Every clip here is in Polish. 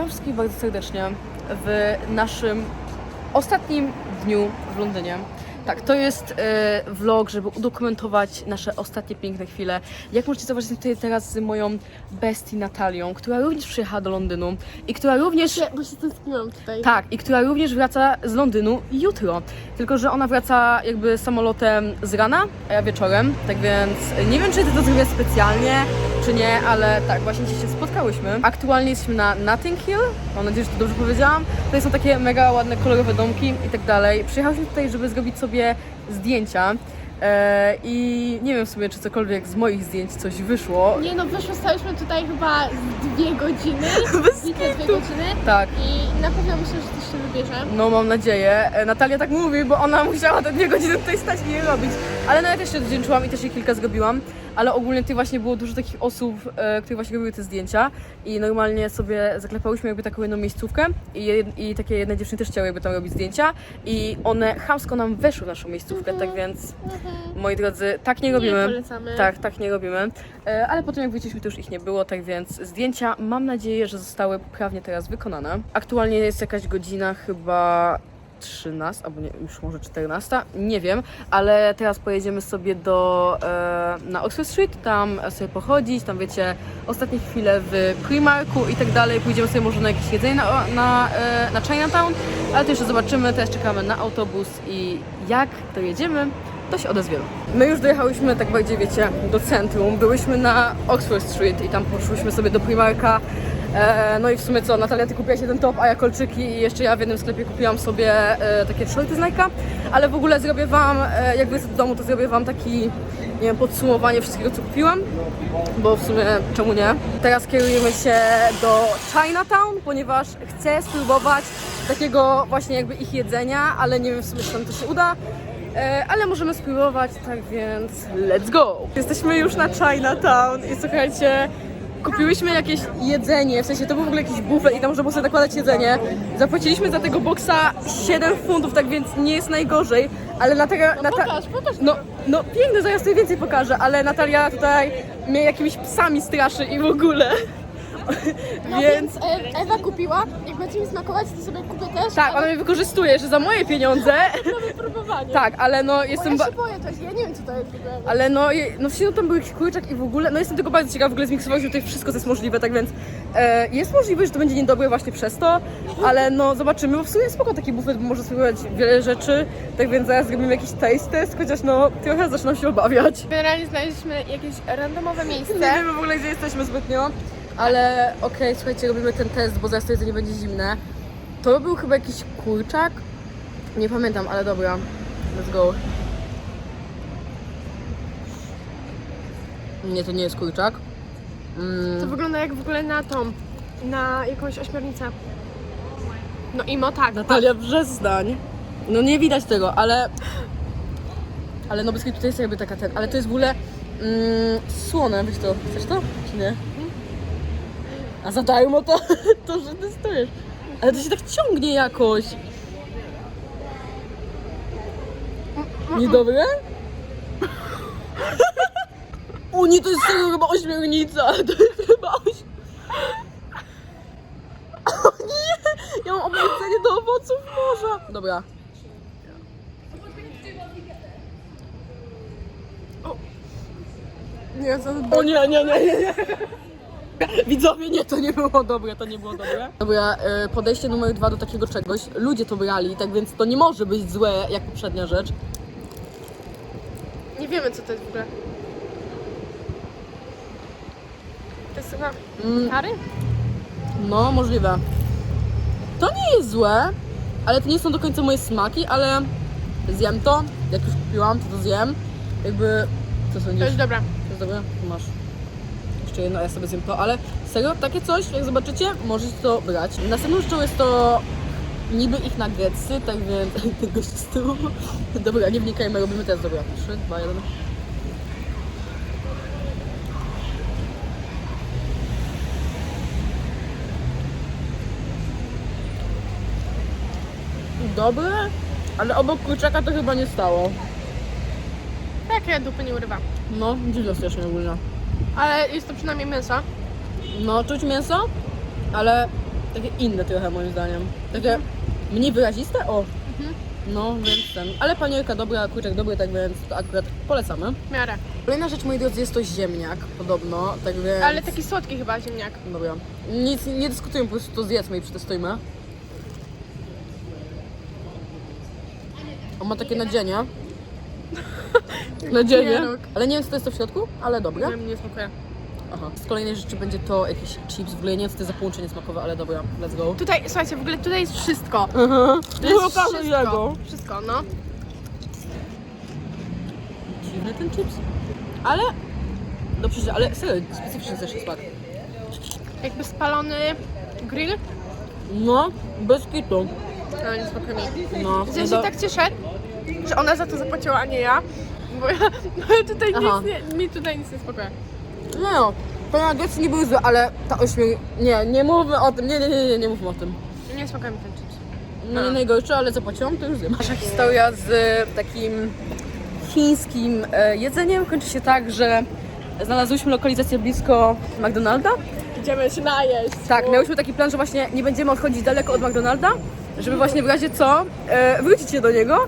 Witam wszystkich bardzo serdecznie w naszym ostatnim dniu w Londynie. Tak, to jest e, vlog, żeby udokumentować nasze ostatnie piękne chwile. Jak możecie zobaczyć, tutaj teraz z moją bestii Natalią, która również przyjechała do Londynu i która również Bo się tęskniłam tutaj. tak, i która również wraca z Londynu jutro. Tylko, że ona wraca jakby samolotem z rana, a ja wieczorem. Tak więc nie wiem, czy ty to zrobię specjalnie, czy nie, ale tak, właśnie dzisiaj się spotkałyśmy. Aktualnie jesteśmy na Notting Hill. Mam nadzieję, że to dobrze powiedziałam. Tutaj są takie mega ładne, kolorowe domki i tak dalej. Przyjechałyśmy tutaj, żeby zrobić sobie zdjęcia. E, I nie wiem w sumie, czy cokolwiek z moich zdjęć coś wyszło. Nie no, wyszło, stałyśmy tutaj chyba z dwie godziny. Bez Blisko dwie godziny. Tak. I na pewno myślę, że coś się wybierze. No mam nadzieję. E, Natalia tak mówi, bo ona musiała te dwie godziny tutaj stać i je robić. Ale no ja też się odwdzięczyłam i też je kilka zrobiłam. Ale ogólnie tutaj właśnie było dużo takich osób, e, które właśnie robiły te zdjęcia i normalnie sobie zaklepałyśmy jakby taką jedną miejscówkę i, jed, i takie jedne dziewczyny też chciały jakby tam robić zdjęcia i one chamsko nam weszły w naszą miejscówkę, tak więc moi drodzy, tak nie robimy. polecamy. Tak, tak nie robimy. E, Ale potem jak wyjdziemy, to już ich nie było, tak więc zdjęcia mam nadzieję, że zostały poprawnie teraz wykonane. Aktualnie jest jakaś godzina chyba 13, albo nie, już może 14, nie wiem, ale teraz pojedziemy sobie do, e, na Oxford Street, tam sobie pochodzić, tam wiecie, ostatnie chwile w Primarku i tak dalej, pójdziemy sobie może na jakieś jedzenie na, na, e, na Chinatown, ale to jeszcze zobaczymy, teraz czekamy na autobus i jak dojedziemy, to się odezwiemy. My już dojechałyśmy, tak bardziej wiecie, do centrum. Byłyśmy na Oxford Street i tam poszłyśmy sobie do Primarka. E, no i w sumie co, Natalia, ty kupiłaś jeden top, a ja kolczyki i jeszcze ja w jednym sklepie kupiłam sobie e, takie shorty z Nike'a. Ale w ogóle zrobię wam, e, jak wrócę do domu, to zrobię wam taki, nie wiem, podsumowanie wszystkiego, co kupiłam. Bo w sumie, czemu nie? Teraz kierujemy się do Chinatown, ponieważ chcę spróbować takiego właśnie jakby ich jedzenia, ale nie wiem w sumie, czy tam to się uda. Ale możemy spróbować, tak więc let's go! Jesteśmy już na Chinatown i słuchajcie, kupiłyśmy jakieś jedzenie, w sensie to był w ogóle jakiś bufet i tam można było sobie nakładać jedzenie. Zapłaciliśmy za tego boksa 7 funtów, tak więc nie jest najgorzej, ale Natalia... No Nata- pokaż, pokaż. no, no piękne, zaraz więcej pokażę, ale Natalia tutaj mnie jakimiś psami straszy i w ogóle. No więc... więc e, Ewa kupiła. Jak będzie mi smakować, to sobie kupię też. Tak, ona mnie wykorzystuje, że za moje pieniądze. Na wypróbowanie. Tak, ale no Bo jestem... ja ba- się boję też, ja nie wiem co to jest w ogóle. Ale no, je- no w sumie tam był jakiś kurczak i w ogóle, no jestem tylko bardzo ciekawa, w ogóle zmiksować tutaj wszystko, co jest możliwe, tak więc e, jest możliwe, że to będzie niedobre właśnie przez to, ale no zobaczymy, bo w sumie spoko taki bufet, bo może spróbować wiele rzeczy, tak więc zaraz zrobimy jakiś taste test, chociaż no trochę zaczynam się obawiać. Generalnie znaleźliśmy jakieś randomowe miejsce. Nie wiemy w ogóle, gdzie jesteśmy zbytnio, ale okej, słuchajcie, robimy ten test, bo zaraz to jedzenie będzie zimne. To był chyba jakiś kurczak, nie pamiętam, ale dobra, let's go. Nie, to nie jest kurczak. Mm. To wygląda jak w ogóle na tą, na jakąś ośmiornicę. No imo tak. Natalia, przestań. No nie widać tego, ale... Ale no bez kitu tutaj jest jakby taka ten... Ale to jest w ogóle mm, słone, wiesz to. Chcesz to? Czy nie? A zadają o to, to, że ty stoisz. Ale to się tak ciągnie jakoś. Niedobre? O nie, to jest tego chyba ośmiornica. To jest chyba oś... O nie! Ja mam obracenie do owoców morza. Dobra. Nie, co O nie, nie, nie, nie, nie. Widzowie, nie, to nie było dobre, to nie było dobre. Dobra, e, podejście numer dwa do takiego czegoś. Ludzie to brali, tak więc to nie może być złe jak poprzednia rzecz. Nie wiemy co to jest w ogóle. To jest chyba Mm, kary? no, możliwe. To nie jest złe, ale to nie są do końca moje smaki, ale zjem to. Jak już kupiłam, to to zjem. Jakby, co sądzisz? To jest dobre. To jest dobre? Masz. Jeszcze jedno, a ja sobie zjem to, ale serio, takie coś, jak zobaczycie, możecie to brać. Następną rzeczą jest to niby ich nuggetsy, tak więc ten gość z tyłu. Dobra, nie wnikajmy, robimy test, dobra. 3, 2, 1. Dobre, ale obok kurczaka to chyba nie stało. Takie dupy nie urywa. No, dziwne strasznie ogólnie. Ale jest to przynajmniej mięso. No, czuć mięso, ale takie inne trochę moim zdaniem. Takie mniej wyraziste, o. Mhm. No, więc ten. Ale panierka dobra, kurczak dobry, tak więc to akurat polecamy. W miarę. Kolejna rzecz, moi drodzy, jest to ziemniak, podobno, tak więc... Ale taki słodki chyba ziemniak. Dobra. Nic, nie dyskutujmy, po prostu to zjedzmy i przetestujmy. On ma takie nadzienie. Nadzienie. Pieróg. Ale nie wiem, co to jest to w środku, ale dobre. Nie, nie smakuje. Aha. Z kolejnej rzeczy będzie to jakiś chips, w ogóle nie wiem, co to jest za połączenie smakowe, ale dobra, let's go. Tutaj, słuchajcie, w ogóle tutaj jest wszystko. Aha. To jest wszystko. Wszystko, no. Dziwny ten chips. Ale... No przecież, ale serio, specyficzny też jest smak. Jakby spalony grill. No, bez kitu. No, nie smakuje mi. No. Ja no się tak cieszę, że ona za to zapłaciła, a nie ja. Bo ja, bo ja tutaj Aha. nic nie, mi tutaj nic nie smakuje. No, te nuggetsy nie były złe, ale ta ośmiu... Nie, nie mówmy o tym, nie, nie, nie, nie, nie mówmy o tym. Nie smakuje mi ten chips. No nie A. najgorsze, ale zapłaciłam, to już wiem. Nasza historia z takim chińskim e, jedzeniem kończy się tak, że znalazłyśmy lokalizację blisko McDonalda. Idziemy się najeść. Tak, miałyśmy taki plan, że właśnie nie będziemy odchodzić daleko od McDonalda, żeby właśnie w razie co e, wrócić się do niego.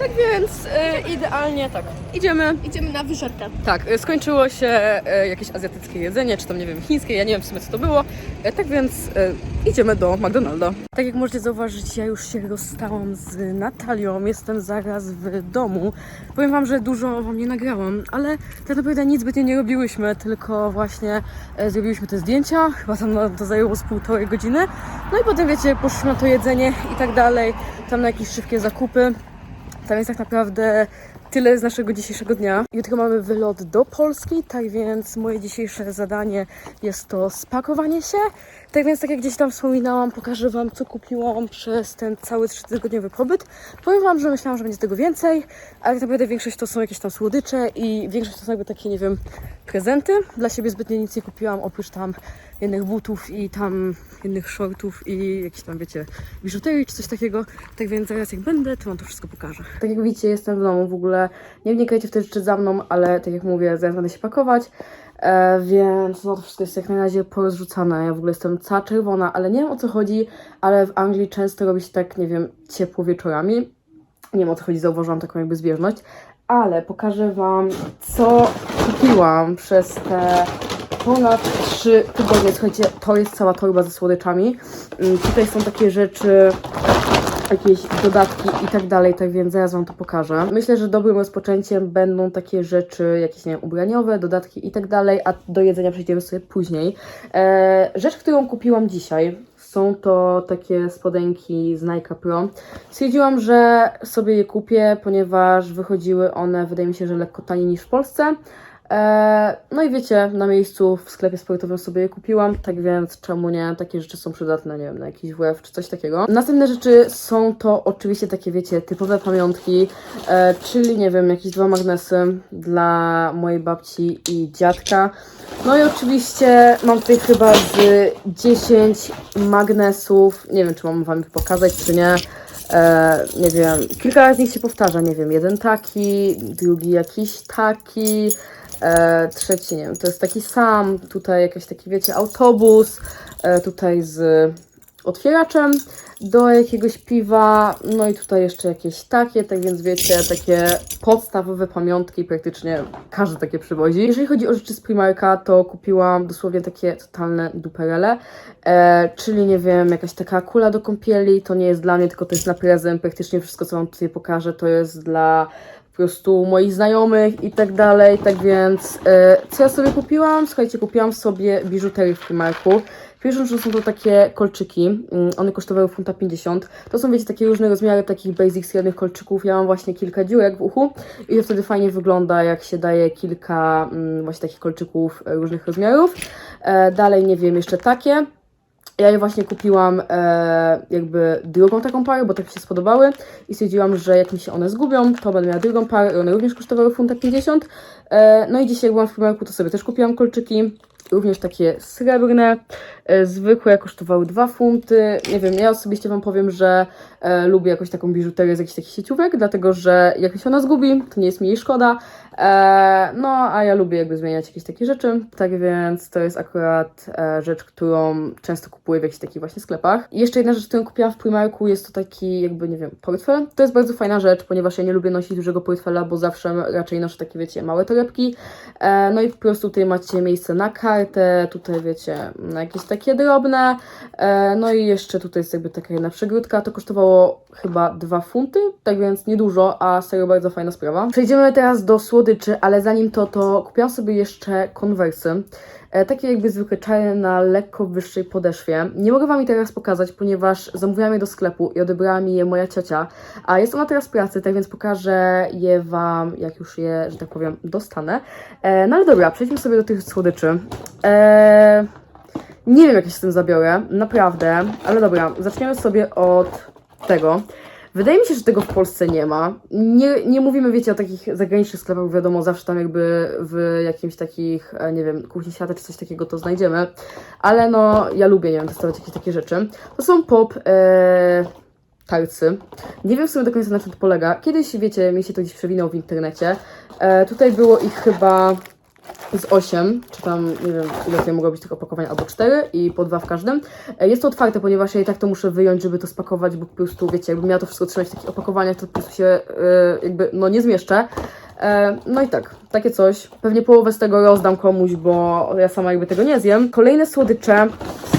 Tak więc e, idealnie tak. Idziemy. Idziemy na wyżerkę. Tak, e, skończyło się e, jakieś azjatyckie jedzenie, czy tam nie wiem, chińskie, ja nie wiem w sumie co to było. E, tak więc e, idziemy do McDonalda. Tak jak możecie zauważyć, ja już się rozstałam z Natalią, jestem zaraz w domu. Powiem wam, że dużo wam nie nagrałam, ale tak naprawdę nic zbytnio nie robiłyśmy, tylko właśnie e, zrobiłyśmy te zdjęcia, chyba tam no, to zajęło z półtorej godziny. No i potem wiecie, poszliśmy na to jedzenie i tak dalej, tam na jakieś szybkie zakupy. Tam jest tak naprawdę tyle z naszego dzisiejszego dnia. Jutro mamy wylot do Polski, tak więc moje dzisiejsze zadanie jest to spakowanie się. Tak więc, tak jak gdzieś tam wspominałam, pokażę Wam, co kupiłam przez ten cały trzytygodniowy pobyt. Powiem Wam, że myślałam, że będzie tego więcej, ale tak naprawdę większość to są jakieś tam słodycze i większość to są jakby takie, nie wiem, prezenty. Dla siebie zbytnio nic nie kupiłam, oprócz tam jednych butów i tam jednych shortów i jakieś tam, wiecie, biżuterii czy coś takiego. Tak więc zaraz jak będę, to Wam to wszystko pokażę. Tak jak widzicie, jestem w domu w ogóle. Nie wnikajcie w te rzeczy za mną, ale tak jak mówię, zaraz będę się pakować. E, więc no to wszystko jest jak na razie porozrzucane. Ja w ogóle jestem cała czerwona, ale nie wiem o co chodzi, ale w Anglii często robi się tak, nie wiem, ciepło wieczorami. Nie wiem o co chodzi, zauważyłam taką jakby zbieżność. Ale pokażę Wam, co kupiłam przez te ponad 3 tygodnie. Słuchajcie, to jest cała torba ze słodyczami. Mm, Tutaj są takie rzeczy, jakieś dodatki i tak dalej, tak więc zaraz Wam to pokażę. Myślę, że dobrym rozpoczęciem będą takie rzeczy, jakieś, nie wiem, ubraniowe, dodatki i tak dalej, a do jedzenia przejdziemy sobie później. E, rzecz, którą kupiłam dzisiaj, są to takie spodenki z Nike Pro. Stwierdziłam, że sobie je kupię, ponieważ wychodziły one, wydaje mi się, że lekko taniej niż w Polsce. E, No i wiecie, na miejscu w sklepie sportowym sobie je kupiłam, tak więc czemu nie? Takie rzeczy są przydatne, nie wiem, na jakiś WF czy coś takiego. Następne rzeczy są to oczywiście takie, wiecie, typowe pamiątki, e, czyli nie wiem, jakieś dwa magnesy dla mojej babci i dziadka. No i oczywiście mam tutaj chyba z 10 magnesów, nie wiem czy mam wam ich pokazać czy nie. E, nie wiem, kilka z nich się powtarza, nie wiem, jeden taki, drugi jakiś taki, e, trzeci, nie wiem, to jest taki sam, tutaj jakiś taki, wiecie, autobus, e, tutaj z otwieraczem do jakiegoś piwa, no i tutaj jeszcze jakieś takie, tak więc wiecie, takie podstawowe pamiątki, praktycznie każdy takie przywozi. Jeżeli chodzi o rzeczy z Primarka, to kupiłam dosłownie takie totalne duperele, e, czyli nie wiem, jakaś taka kula do kąpieli, to nie jest dla mnie, tylko to jest na prezent, praktycznie wszystko, co Wam tutaj pokażę, to jest dla prostu moich znajomych i tak dalej, tak więc e, co ja sobie kupiłam? Słuchajcie, kupiłam sobie biżuterię w Primarku. Pierwszą rzeczą są to takie kolczyki, mm, one kosztowały funta 50. To są wiecie takie różne rozmiary takich basic srebrnych kolczyków. Ja mam właśnie kilka dziurek w uchu i to wtedy fajnie wygląda jak się daje kilka mm, właśnie takich kolczyków e, różnych rozmiarów. E, dalej nie wiem, jeszcze takie. Ja je właśnie kupiłam e, jakby drugą taką parę, bo tak mi się spodobały i stwierdziłam, że jak mi się one zgubią, to będę miała drugą parę i one również kosztowały funta 50. E, no i dzisiaj jak byłam w Primarku, to sobie też kupiłam kolczyki, również takie srebrne, e, zwykłe, kosztowały 2 funty. Nie wiem, ja osobiście Wam powiem, że e, lubię jakąś taką biżuterię z jakichś takich sieciówek, dlatego że jak mi się ona zgubi, to nie jest mi jej szkoda. E, no, a ja lubię jakby zmieniać jakieś takie rzeczy, tak więc to jest akurat e, rzecz, którą często kupuję w jakichś takich właśnie sklepach. Jeszcze jedna rzecz, którą kupiłam w Primarku jest to taki jakby, nie wiem, portfel. To jest bardzo fajna rzecz, ponieważ ja nie lubię nosić dużego portfela, bo zawsze raczej noszę takie, wiecie, małe torebki. E, no i po prostu tutaj macie miejsce na kartę, tutaj wiecie, na jakieś takie drobne. No i jeszcze tutaj jest jakby taka jedna przegródka. To kosztowało chyba 2 funty, tak więc niedużo, a serio bardzo fajna sprawa. Przejdziemy teraz do słodyczy, ale zanim to, to kupiłam sobie jeszcze konwersy. E, takie jakby zwykłe czarne na lekko wyższej podeszwie. Nie mogę Wam je teraz pokazać, ponieważ zamówiłam je do sklepu i odebrała mi je moja ciocia, a jest ona teraz w pracy, tak więc pokażę je Wam, jak już je, że tak powiem, dostanę. E, no ale dobra, przejdźmy sobie do tych słodyczy. E, nie wiem, jak się z tym zabiorę, naprawdę, ale dobra, zaczniemy sobie od tego. Wydaje mi się, że tego w Polsce nie ma. Nie, nie mówimy, wiecie, o takich zagranicznych sklepach, wiadomo, zawsze tam jakby w jakimś takich, e, nie wiem, kuchni świata czy coś takiego to znajdziemy, ale no, ja lubię, nie wiem, testować jakieś takie rzeczy. To są pop e. Nie wiem w sumie do końca na czym to polega. Kiedyś, wiecie, mi się to gdzieś przewinęło w internecie. E, tutaj było ich chyba z 8, czy tam nie wiem ile tutaj mogło być tych opakowań, albo 4 i po dwa w każdym. E, Jest to otwarte, ponieważ ja i tak to muszę wyjąć, żeby to spakować, bo po prostu wiecie, jakbym miała to wszystko trzymać w takich opakowaniach, to po prostu się e, jakby no nie zmieszczę. E, No i tak, takie coś. Pewnie połowę z tego rozdam komuś, bo ja sama jakby tego nie zjem. Kolejne słodycze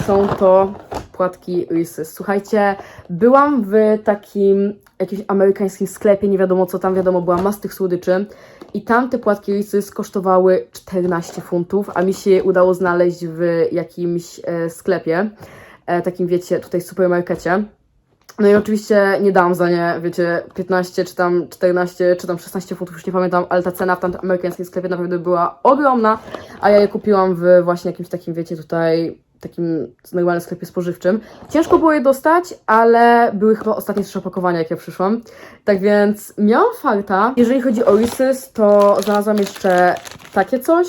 są to płatki Reese's. Słuchajcie, byłam w takim jakimś amerykańskim sklepie, nie wiadomo co tam, wiadomo, była masa tych słodyczy i tam te płatki Reese's kosztowały 14 funtów, a mi się je udało znaleźć w jakimś e, sklepie, e, takim wiecie, tutaj supermarkecie. No i oczywiście nie dałam za nie, wiecie, 15 czy tam 14 czy tam 16 funtów, już nie pamiętam, ale ta cena w tamtym amerykańskim sklepie naprawdę była ogromna, a ja je kupiłam w właśnie jakimś takim, wiecie, tutaj takim normalnym sklepie spożywczym. Ciężko było je dostać, ale były chyba ostatnie trzy opakowania, jak ja przyszłam. Tak więc miałam farta. Jeżeli chodzi o Reese's, to znalazłam jeszcze takie coś.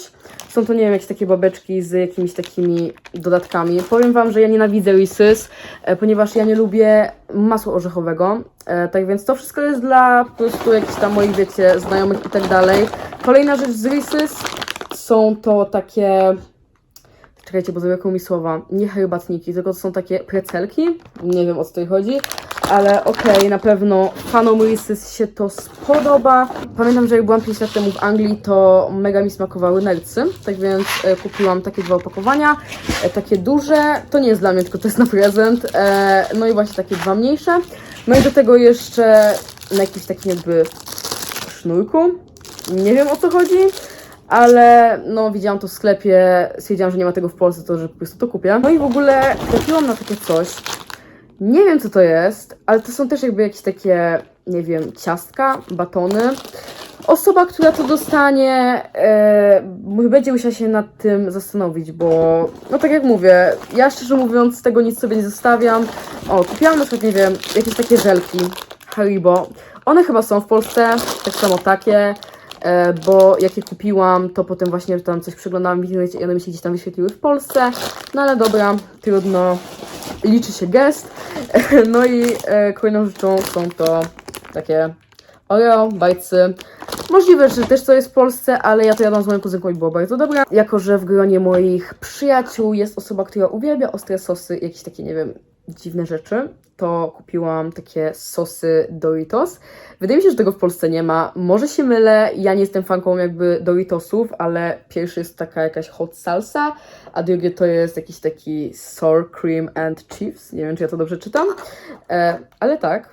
Są to, nie wiem, jakieś takie babeczki z jakimiś takimi dodatkami. Powiem Wam, że ja nienawidzę Reese's, e, ponieważ ja nie lubię masła orzechowego. E, tak więc to wszystko jest dla po prostu jakichś tam moich, wiecie, znajomych i tak dalej. Kolejna rzecz z Reese's są to takie Czekajcie, bo zabrakło mi słowa. Nie herbatniki, tylko to są takie precelki. Nie wiem o co tutaj chodzi, ale okej, na pewno fanom Reese's się to spodoba. Pamiętam, że jak byłam 5 lat temu w Anglii, to mega mi smakowały nercy, tak więc e, kupiłam takie dwa opakowania, e, takie duże. To nie jest dla mnie, tylko to jest na prezent. E, no i właśnie takie dwa mniejsze. No i do tego jeszcze na jakimś takim jakby sznurku. Nie wiem o co chodzi ale no widziałam to w sklepie, stwierdziłam, że nie ma tego w Polsce, to że po prostu to kupię. No i w ogóle trafiłam na takie coś. Nie wiem co to jest, ale to są też jakby jakieś takie, nie wiem, ciastka, batony. Osoba, która to dostanie, e, będzie musiała się nad tym zastanowić, bo no tak jak mówię, ja szczerze mówiąc z tego nic sobie nie zostawiam. O, kupiłam na przykład, nie wiem, jakieś takie żelki Haribo. One chyba są w Polsce, tak samo takie. E, bo jak je kupiłam, to potem właśnie tam coś przeglądałam w internecie i one mi się gdzieś tam wyświetliły w Polsce. No ale dobra, trudno, liczy się gest. No i e, kolejną rzeczą są to takie Oreo, bajcy. Możliwe, że też to jest w Polsce, ale ja to jadłam z moją kuzynką i było bardzo dobre. Jako, że w gronie moich przyjaciół jest osoba, która uwielbia ostre sosy, jakieś takie, nie wiem, dziwne rzeczy, to kupiłam takie sosy Doritos. Wydaje mi się, że tego w Polsce nie ma. Może się mylę, ja nie jestem fanką jakby Doritosów, ale pierwszy jest taka jakaś hot salsa, a drugie to jest jakiś taki sour cream and chips. Nie wiem, czy ja to dobrze czytam, e, ale tak.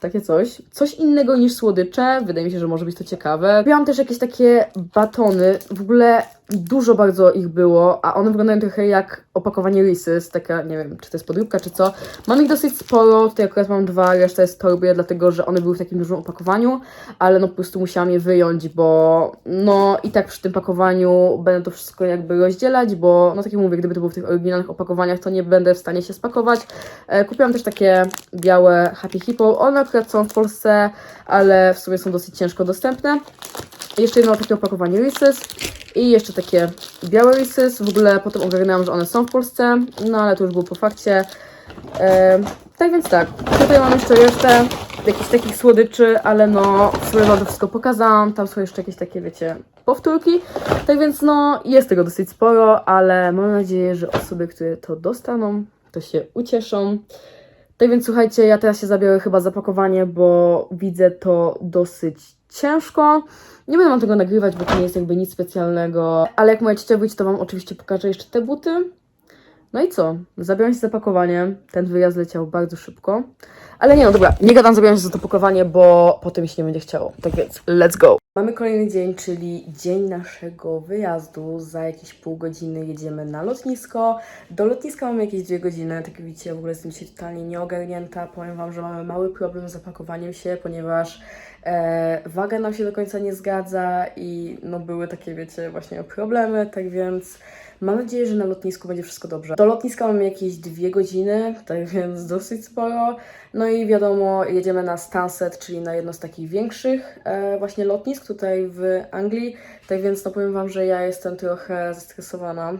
Takie coś. Coś innego niż słodycze. Wydaje mi się, że może być to ciekawe. Miałam też jakieś takie batony. W ogóle dużo bardzo ich było, a one wyglądają trochę jak opakowanie Reese's. Taka, nie wiem, czy to jest podróbka, czy co. Mam ich dosyć sporo. Tutaj akurat mam dwa, reszta jest torby, dlatego że one były w takim dużym opakowaniu, ale no po prostu musiałam je wyjąć, bo no i tak przy tym pakowaniu będę to wszystko jakby rozdzielać, bo no tak jak mówię, gdyby to było w tych oryginalnych opakowaniach, to nie będę w stanie się spakować. E, kupiłam też takie białe Happy Hippo. One akurat są w Polsce, ale w sumie są dosyć ciężko dostępne. Jeszcze jedno takie opakowanie Reese's i jeszcze takie białe Reese's. W ogóle potem ogarnęłam, że one są w Polsce, no ale to już było po fakcie. E, tak więc tak, tutaj mam jeszcze resztę. jakichś takich słodyczy, ale no w sumie wam to wszystko pokazałam, tam są jeszcze jakieś takie, wiecie, powtórki, tak więc no jest tego dosyć sporo, ale mam nadzieję, że osoby, które to dostaną, to się ucieszą. Tak więc słuchajcie, ja teraz się zabiorę chyba za pakowanie, bo widzę to dosyć ciężko. Nie będę wam tego nagrywać, bo to nie jest jakby nic specjalnego, ale jak moja ciocia wyjdzie, to wam oczywiście pokażę jeszcze te buty. No i co? Zabieram się za. Ten wyjazd leciał bardzo szybko. Ale nie no, dobra, nie gadam, zabieram się za to bo potem się nie będzie chciało. Tak więc, let's go! Mamy kolejny dzień, czyli dzień naszego wyjazdu. Za jakieś pół godziny jedziemy na lotnisko. Do lotniska mamy jakieś dwie godziny. Tak jak widzicie, w ogóle jestem dzisiaj totalnie nieogarnięta. Powiem Wam, że mamy mały problem z zapakowaniem się, ponieważ e, waga nam się do końca nie zgadza i no były takie, wiecie, właśnie problemy, tak więc mam nadzieję, że na lotnisku będzie wszystko dobrze. Do lotniska mamy jakieś dwie godziny, tak więc dosyć sporo. No i wiadomo, jedziemy na Stansted, czyli na jedno z takich większych e, właśnie lotnisk tutaj w Anglii. Tak więc no powiem Wam, że ja jestem trochę zestresowana,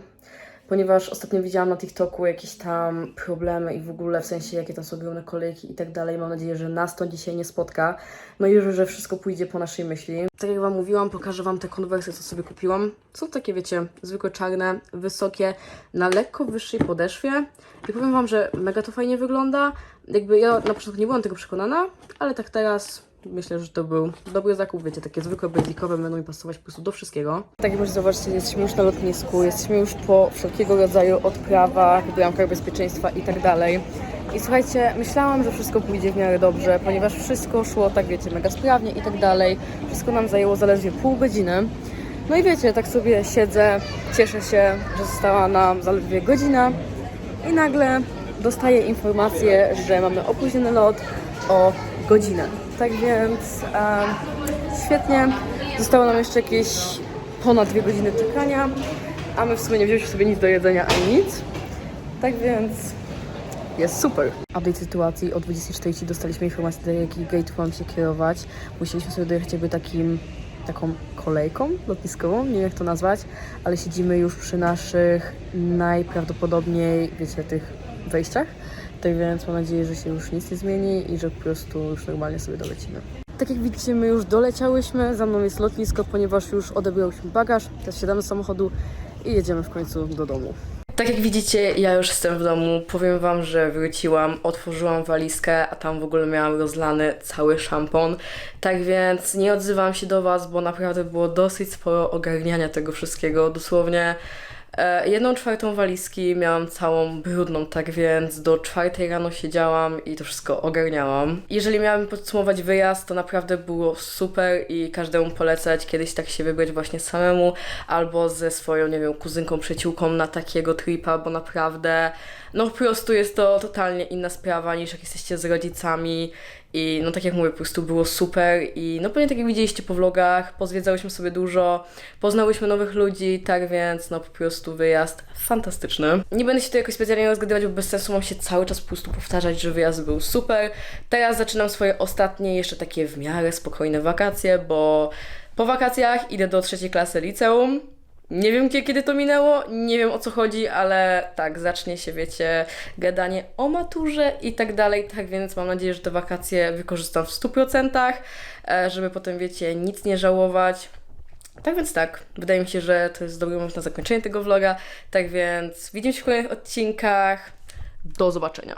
ponieważ ostatnio widziałam na TikToku jakieś tam problemy i w ogóle w sensie jakie tam są ogromne kolejki i tak dalej. Mam nadzieję, że nas to dzisiaj nie spotka. No i że wszystko pójdzie po naszej myśli. Tak jak Wam mówiłam, pokażę Wam te konwersy, co sobie kupiłam. Są takie, wiecie, zwykłe czarne, wysokie, na lekko wyższej podeszwie. I powiem Wam, że mega to fajnie wygląda. Jakby ja na początku nie byłam tego przekonana, ale tak teraz myślę, że to był dobry zakup, wiecie, takie zwykłe, basicowe będą mi pasować po prostu do wszystkiego. Tak jak możecie zobaczyć, jesteśmy już na lotnisku, jesteśmy już po wszelkiego rodzaju odprawach, bramkach bezpieczeństwa i tak dalej. I słuchajcie, myślałam, że wszystko pójdzie w miarę dobrze, ponieważ wszystko szło tak, wiecie, mega sprawnie i tak dalej. Wszystko nam zajęło zaledwie pół godziny. No i wiecie, tak sobie siedzę, cieszę się, że została nam zaledwie godzina i nagle dostaję informację, że mamy opóźniony lot o godzinę. Tak więc em, świetnie. Zostało nam jeszcze jakieś ponad dwie godziny czekania, a my w sumie nie wzięliśmy sobie nic do jedzenia ani nic. Tak więc jest super. Update sytuacji o 20.40 dostaliśmy informację, do jakich gate'ów mam się kierować. Musieliśmy sobie dojechać jakby takim, taką kolejką lotniskową, nie wiem jak to nazwać, ale siedzimy już przy naszych najprawdopodobniej, wiecie, tych wejściach. Tak więc mam nadzieję, że się już nic nie zmieni i że po prostu już normalnie sobie dolecimy. Tak jak widzicie, my już doleciałyśmy, za mną jest lotnisko, ponieważ już odebrałyśmy bagaż, teraz siadamy do samochodu i jedziemy w końcu do domu. Tak jak widzicie, ja już jestem w domu. Powiem wam, że wróciłam, otworzyłam walizkę, a tam w ogóle miałam rozlany cały szampon. Tak więc nie odzywam się do was, bo naprawdę było dosyć sporo ogarniania tego wszystkiego. Dosłownie jedną czwartą walizki miałam całą brudną, tak więc do czwartej rano siedziałam i to wszystko ogarniałam. Jeżeli miałabym podsumować wyjazd, to naprawdę było super i każdemu polecać kiedyś tak się wybrać właśnie samemu albo ze swoją, nie wiem, kuzynką, przyjaciółką na takiego tripa, bo naprawdę no po prostu jest to totalnie inna sprawa niż jak jesteście z rodzicami i no tak jak mówię, po prostu było super i no pewnie tak jak widzieliście po vlogach, pozwiedzałyśmy sobie dużo, poznałyśmy nowych ludzi, tak więc no po prostu wyjazd fantastyczny. Nie będę się tu jakoś specjalnie rozgadywać, bo bez sensu mam się cały czas po prostu powtarzać, że wyjazd był super. Teraz zaczynam swoje ostatnie, jeszcze takie w miarę spokojne wakacje, bo po wakacjach idę do trzeciej klasy liceum. Nie wiem kie- kiedy to minęło, nie wiem o co chodzi, ale tak, zacznie się, wiecie, gadanie o maturze i tak dalej, tak więc mam nadzieję, że te wakacje wykorzystam w 100%, e, żeby potem, wiecie, nic nie żałować. Tak więc tak, wydaje mi się, że to jest dobry moment na zakończenie tego vloga, tak więc widzimy się w kolejnych odcinkach. Do zobaczenia.